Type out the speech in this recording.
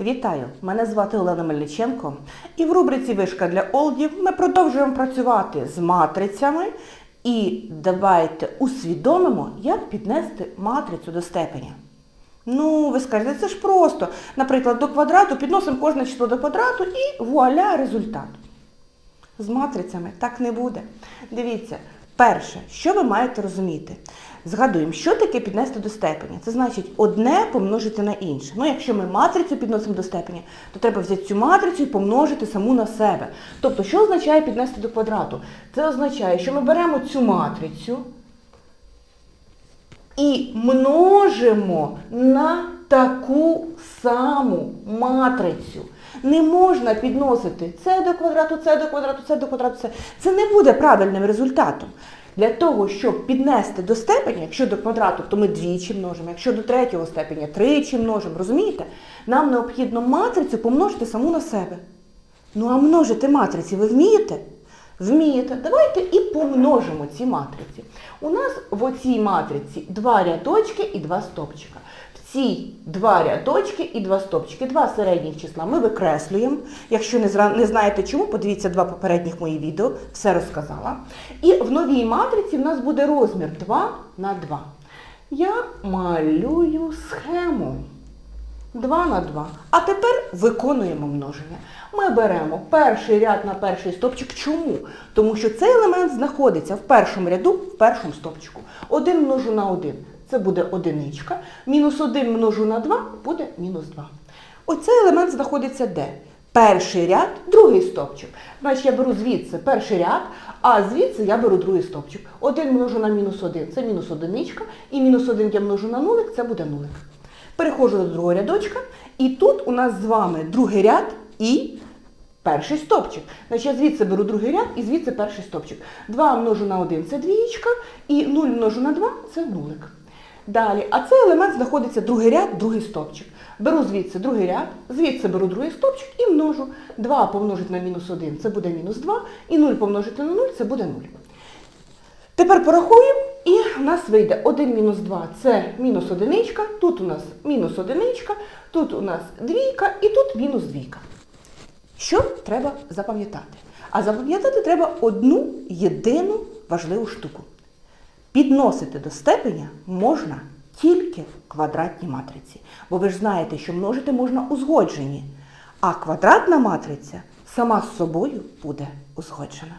Вітаю! Мене звати Олена Мельниченко. І в рубриці Вишка для Олдів ми продовжуємо працювати з матрицями. І давайте усвідомимо, як піднести матрицю до степеня. Ну, ви скажете, це ж просто. Наприклад, до квадрату підносимо кожне число до квадрату і вуаля результат. З матрицями так не буде. Дивіться, перше, що ви маєте розуміти? Згадуємо, що таке піднести до степеня. Це значить одне помножити на інше. Ну, якщо ми матрицю підносимо до степеня, то треба взяти цю матрицю і помножити саму на себе. Тобто, що означає піднести до квадрату? Це означає, що ми беремо цю матрицю і множимо на таку саму матрицю. Не можна підносити це до квадрату, це до квадрату, це до квадрату, це. Це не буде правильним результатом. Для того, щоб піднести до степеня, якщо до квадрату, то ми двічі множимо, якщо до третього степеня тричі множимо, розумієте? Нам необхідно матрицю помножити саму на себе. Ну а множити матриці ви вмієте? Вмієте. Давайте і помножимо ці матриці. У нас в оцій матриці два рядочки і два стопчика. В цій два рядочки і два стопчики. Два середніх числа ми викреслюємо. Якщо не, знаєте чому, подивіться два попередніх мої відео, все розказала. І в новій матриці в нас буде розмір 2 на 2. Я малюю схему. 2 на 2. А тепер виконуємо множення. Ми беремо перший ряд на перший стопчик. Чому? Тому що цей елемент знаходиться в першому ряду, в першому стопчику. 1 множу на 1 це буде одиничка. Мінус 1 множу на 2 буде мінус 2. Оцей елемент знаходиться де? Перший ряд, другий стопчик. Значить, я беру звідси перший ряд, а звідси я беру другий стопчик. 1 множу на мінус 1 це мінус одиничка, і мінус 1 я множу на нулик, це буде нулик. Переходжу до другого рядочка, і тут у нас з вами другий ряд і перший стопчик. Значить, я звідси беру другий ряд і звідси перший стопчик. 2 множу на 1 це двієчка, і 0 множу на 2 це нулик. Далі, а цей елемент знаходиться другий ряд, другий стопчик. Беру звідси другий ряд, звідси беру другий стопчик і множу. 2 помножити на мінус 1 це буде мінус 2, і 0 помножити на 0 це буде 0. Тепер порахуємо, і в нас вийде 1 мінус 2 це мінус одиничка, тут у нас мінус одиничка, тут у нас двійка і тут мінус двійка. Що треба запам'ятати? А запам'ятати треба одну єдину важливу штуку. Підносити до степеня можна тільки квадратні матриці. Бо ви ж знаєте, що множити можна узгоджені, а квадратна матриця сама з собою буде узгоджена.